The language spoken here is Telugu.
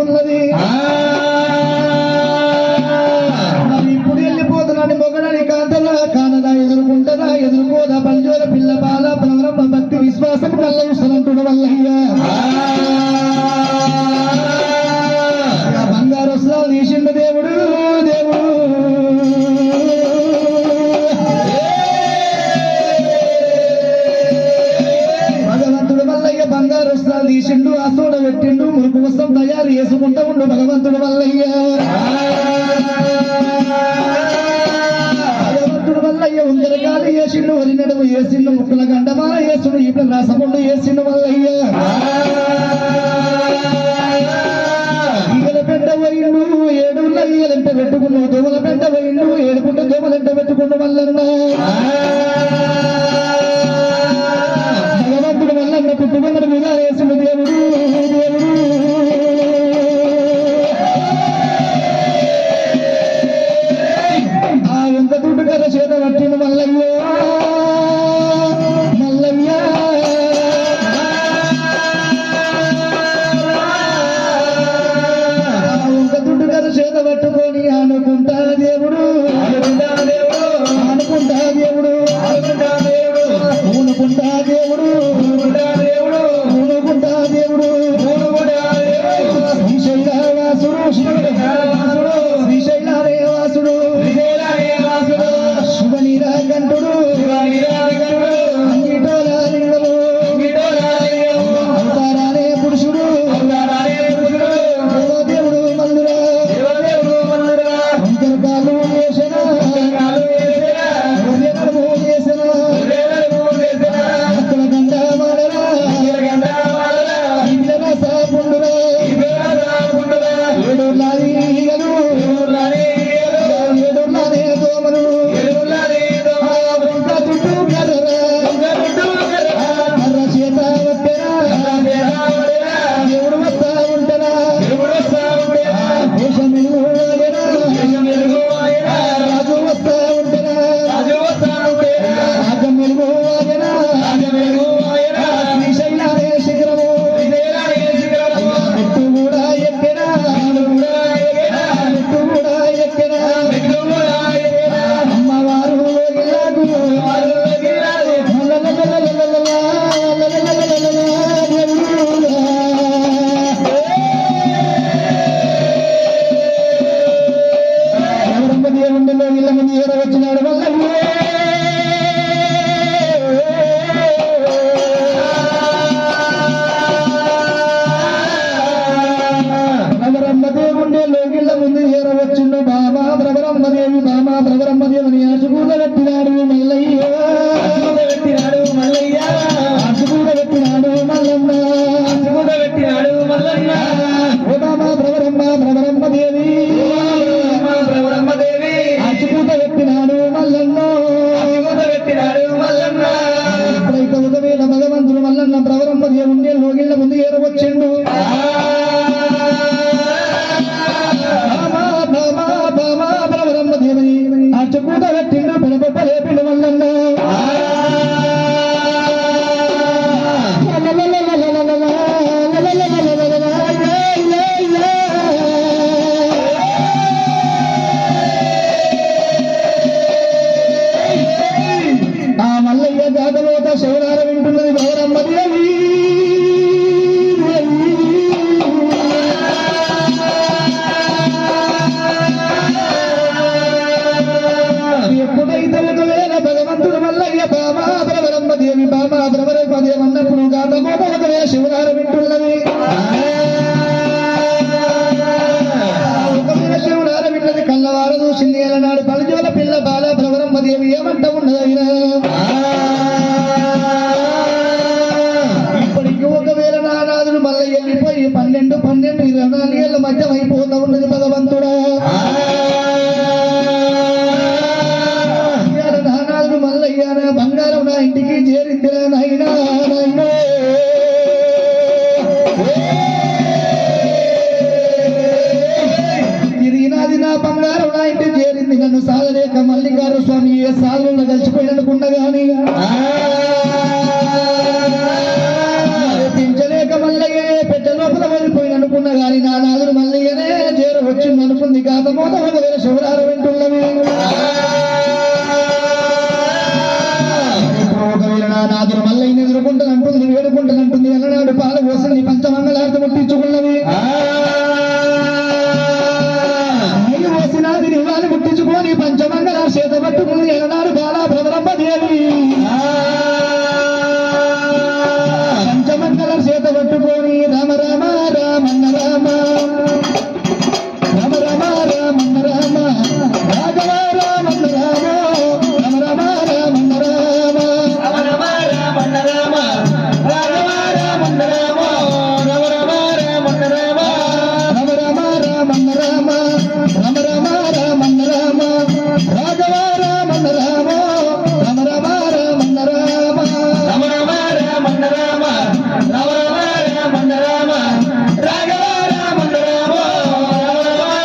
వెళ్తున్నది ఇప్పుడు వెళ్ళిపోతున్నాను మొగడాని కాదలా కానదా ఎదుర్కొంటదా ఎదుర్కోదా పంజోర పిల్ల బాల ప్రారంభ భక్తి విశ్వాసం కల్ల విశ్రంతుడు వల్ల బంగారు వస్త్రాలు తీసిండు దేవుడు. తయారు చేసుకుంటా ఉండు భగవంతుడు వల్ల భగవంతుడు వల్లయ్య ఉందరకాలు వేసిండు వరి నడుము ఏసిండు ముక్కల గండమాల వేసుడు ఇప్పుడు రసముండు ఏసిండు వల్ల ದೇವರು ದೇವರು ধারাবে నాయన ఎరవచ్చినాడు వల్లమ్మ దేవుండే లోకిళ్ళ ముందు ఏరవచ్చుండు బాబా ప్రబరమ్మ దేవి బామా ప్రబరమ్మ దేవి అని ఆశ శివనార వింటున్నది భవరమ్మది అని ఎప్పుడైతే ఒకవేళ భగవంతుడి వల్ల ఇక బామా బ్రవరమ్మదేవి బామా బ్రవరమ్మదేవి అన్నప్పుడు గాతమోట ఒకవేళ శివనార వింటున్నది. శివుడార విన్నది కళ్ళవారు చూసింది అలనాడు పలజోల పిల్ల బాల భ్రవరమ్మదేవి ఏమంటా ఉన్నదైనా నాలుగేళ్ళ మధ్యం అయిపోతా ఉన్నది భగవంతుడా నానాలు మల్లయ్యానా బంగారం నా ఇంటికి చేరిద్దిరా నాయనా నాయనా. తిరిగినది నా బంగారం నా ఇంటికి చేరింది నన్ను సాగలేక మల్లికారు స్వామి ఏ సాగులో కలిసిపోయినట్టుకుండగానే నానాదులు మళ్ళీ చేరు వచ్చిందనుకుంది. కాకపోతే శివరాలు వింటున్నవి